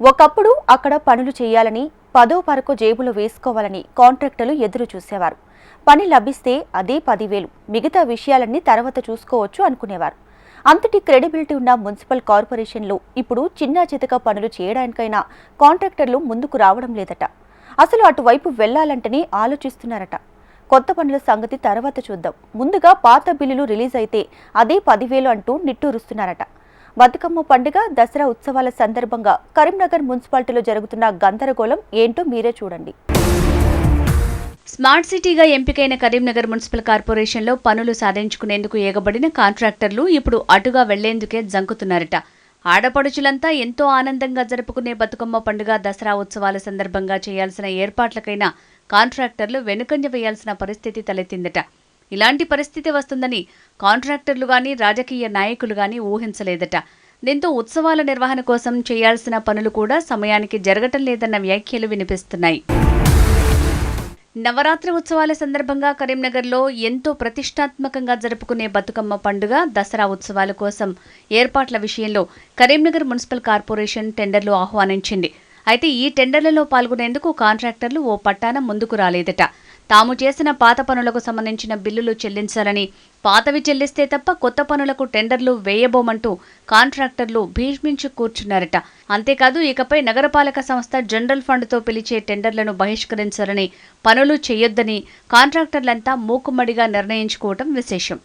ఒకప్పుడు అక్కడ పనులు చేయాలని పదో పరకు జేబులో వేసుకోవాలని కాంట్రాక్టర్లు ఎదురు చూసేవారు. పని లభిస్తే అదే పదివేలు మిగతా విషయాలన్నీ తర్వాత చూసుకోవచ్చు అనుకునేవారు. అంతటి క్రెడిబిలిటీ ఉన్న మున్సిపల్ కార్పొరేషన్లో ఇప్పుడు చిన్న చితక పనులు చేయడానికైనా కాంట్రాక్టర్లు ముందుకు రావడం లేదట. అసలు అటువైపు వెళ్ళాలంటనే ఆలోచిస్తున్నారట. కొత్త పనుల సంగతి తర్వాత చూద్దాం. ముందుగా పాత బిల్లులు రిలీజ్ అయితే అదే పదివేలు అంటూ నిట్టూరుస్తున్నారట. బతుకమ్మ పండుగ దసరా ఉత్సవాల సందర్భంగా కరీంనగర్ మున్సిపాలిటీలో జరుగుతున్న గందరగోళం ఏంటో మీరే చూడండి. స్మార్ట్ సిటీగా ఎంపికైన కరీంనగర్ మున్సిపల్ కార్పొరేషన్లో పనులు సాధించుకునేందుకు ఏగబడిన కాంట్రాక్టర్లు ఇప్పుడు అటుగా వెళ్ళేందుకే జంకుతున్నారట. ఆడపడుచులంతా ఎంతో ఆనందంగా జరుపుకునే బతుకమ్మ పండుగ దసరా ఉత్సవాల సందర్భంగా చేయాల్సిన ఏర్పాట్లకైనా కాంట్రాక్టర్లు వెనుకంజ వేయాల్సిన పరిస్థితి తలెత్తిందట. ఇలాంటి పరిస్థితి వస్తుందని కాంట్రాక్టర్లు గాని రాజకీయ నాయకులు గాని ఊహించలేదట. దీంతో ఉత్సవాల నిర్వహణ కోసం చేయాల్సిన పనులు కూడా సమయానికి జరగటం లేదన్న వ్యాఖ్యలు వినిపిస్తున్నాయి. నవరాత్రి ఉత్సవాల సందర్భంగా కరీంనగర్లో ఎంతో ప్రతిష్టాత్మకంగా జరుపుకునే బతుకమ్మ పండుగ దసరా ఉత్సవాల కోసం ఏర్పాట్ల విషయంలో కరీంనగర్ మున్సిపల్ కార్పొరేషన్ టెండర్లు ఆహ్వానించింది. అయితే ఈ టెండర్లలో పాల్గొనేందుకు కాంట్రాక్టర్లు ఓ పట్టాన ముందుకు రాలేదట. తాము చేసిన పాత పనులకు సంబంధించిన బిల్లులు చెల్లించాలని పాతవి చెల్లిస్తే తప్ప కొత్త పనులకు టెండర్లు వేయబోమంటూ కాంట్రాక్టర్లు భీష్మించి కూర్చున్నారట. అంతేకాదు ఇకపై నగరపాలక సంస్థ జనరల్ ఫండ్తో పిలిచే టెండర్లను బహిష్కరించాలని పనులు చేయొద్దని కాంట్రాక్టర్లంతా మూకుమ్మడిగా నిర్ణయించుకోవటం విశేషం.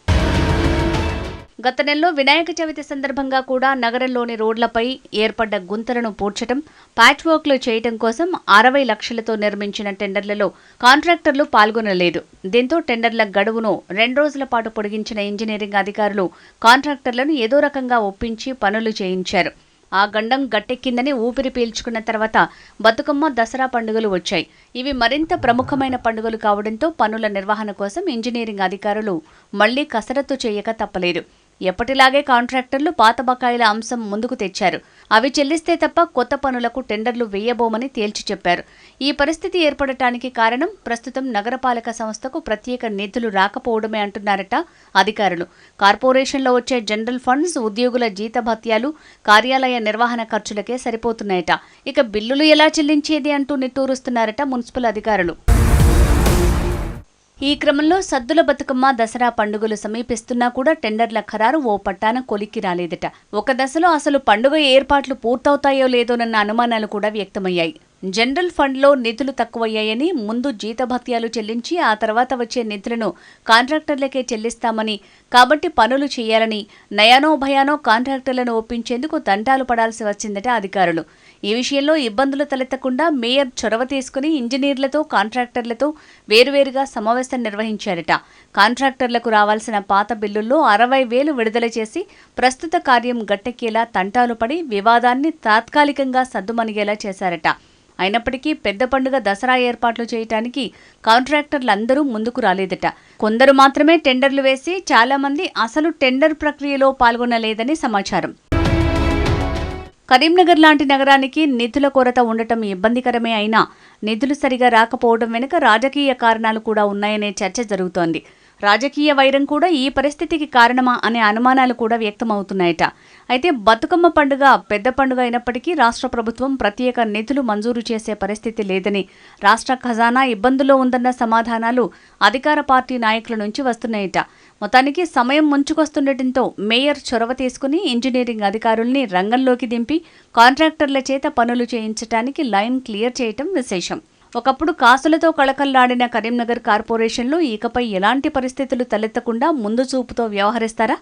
గత నెలలో వినాయక చవితి సందర్భంగా కూడా నగరంలోని రోడ్లపై ఏర్పడ్డ గుంతలను పూడ్చడం ప్యాచ్ వర్క్లు చేయటం కోసం అరవై లక్షలతో నిర్మించిన టెండర్లలో కాంట్రాక్టర్లు పాల్గొనలేదు. దీంతో టెండర్ల గడువును రెండు రోజుల పాటు పొడిగించిన ఇంజనీరింగ్ అధికారులు కాంట్రాక్టర్లను ఏదో రకంగా ఒప్పించి పనులు చేయించారు. ఆ గండం గట్టెక్కిందని ఊపిరి పీల్చుకున్న తర్వాత బతుకమ్మ దసరా పండుగలు వచ్చాయి. ఇవి మరింత ప్రముఖమైన పండుగలు కావడంతో పనుల నిర్వహణ కోసం ఇంజనీరింగ్ అధికారులు మళ్ళీ కసరత్తు చేయక తప్పలేదు. ఎప్పటిలాగే కాంట్రాక్టర్లు పాత బకాయిల అంశం ముందుకు తెచ్చారు. అవి చెల్లిస్తే తప్ప కొత్త పనులకు టెండర్లు వేయబోమని తేల్చి చెప్పారు. ఈ పరిస్థితి ఏర్పడటానికి కారణం ప్రస్తుతం నగరపాలక సంస్థకు ప్రత్యేక నిధులు రాకపోవడమే అంటున్నారట అధికారులు. కార్పొరేషన్లో వచ్చే జనరల్ ఫండ్స్ ఉద్యోగుల జీతభత్యాలు కార్యాలయ నిర్వహణ ఖర్చులకే సరిపోతున్నాయట. ఇక బిల్లులు ఎలా చెల్లించేది అంటూ నిట్టూరుస్తున్నారట మున్సిపల్ అధికారులు. ఈ క్రమంలో సద్దుల బతుకమ్మ దసరా పండుగలు సమీపిస్తున్నా కూడా టెండర్ల ఖరారు ఓ పట్టాన కొలిక్కి రాలేదట. ఒక దశలో అసలు పండుగ ఏర్పాట్లు పూర్తవుతాయో లేదోనన్న అనుమానాలు కూడా వ్యక్తమయ్యాయి. జనరల్ ఫండ్లో నిధులు తక్కువయ్యాయని ముందు జీతభత్యాలు చెల్లించి ఆ తర్వాత వచ్చే నిధులను కాంట్రాక్టర్లకే చెల్లిస్తామని కాబట్టి పనులు చేయాలని నయానో భయానో కాంట్రాక్టర్లను ఒప్పించేందుకు తంటాలు పడాల్సి వచ్చిందట అధికారులు. ఈ విషయంలో ఇబ్బందులు తలెత్తకుండా మేయర్ చొరవ తీసుకుని ఇంజనీర్లతో కాంట్రాక్టర్లతో వేరువేరుగా సమావేశం నిర్వహించారట. కాంట్రాక్టర్లకు రావాల్సిన పాత బిల్లుల్లో అరవై వేలు విడుదల చేసి ప్రస్తుత కార్యం గట్టెక్కేలా తంటాలు పడి వివాదాన్ని తాత్కాలికంగా సద్దుమణిగేలా చేశారట. అయినప్పటికీ పెద్ద పండుగ దసరా ఏర్పాట్లు చేయటానికి కాంట్రాక్టర్లందరూ ముందుకు రాలేదట. కొందరు మాత్రమే టెండర్లు వేసి చాలా మంది అసలు టెండర్ ప్రక్రియలో పాల్గొనలేదని సమాచారం. కరీంనగర్ లాంటి నగరానికి నిధుల కొరత ఉండటం ఇబ్బందికరమే అయినా నిధులు సరిగా రాకపోవడం వెనుక రాజకీయ కారణాలు కూడా ఉన్నాయనే చర్చ జరుగుతోంది. రాజకీయ వైరం కూడా ఈ పరిస్థితికి కారణమా అనే అనుమానాలు కూడా వ్యక్తమవుతున్నాయట. అయితే బతుకమ్మ పండుగ పెద్ద పండుగ అయినప్పటికీ రాష్ట్ర ప్రభుత్వం ప్రత్యేక నిధులు మంజూరు చేసే పరిస్థితి లేదని రాష్ట్ర ఖజానా ఇబ్బందుల్లో ఉందన్న సమాధానాలు అధికార పార్టీ నాయకుల నుంచి వస్తున్నాయట. మొత్తానికి సమయం ముంచుకొస్తుండటంతో మేయర్ చొరవ తీసుకుని ఇంజనీరింగ్ అధికారుల్ని రంగంలోకి దింపి కాంట్రాక్టర్ల చేత పనులు చేయించడానికి లైన్ క్లియర్ చేయటం విశేషం. ఒకప్పుడు కాసులతో కళకళ్ళాడిన కరీంనగర్ కార్పొరేషన్లో ఇకపై ఎలాంటి పరిస్థితులు తలెత్తకుండా ముందు చూపుతో వ్యవహరిస్తారా?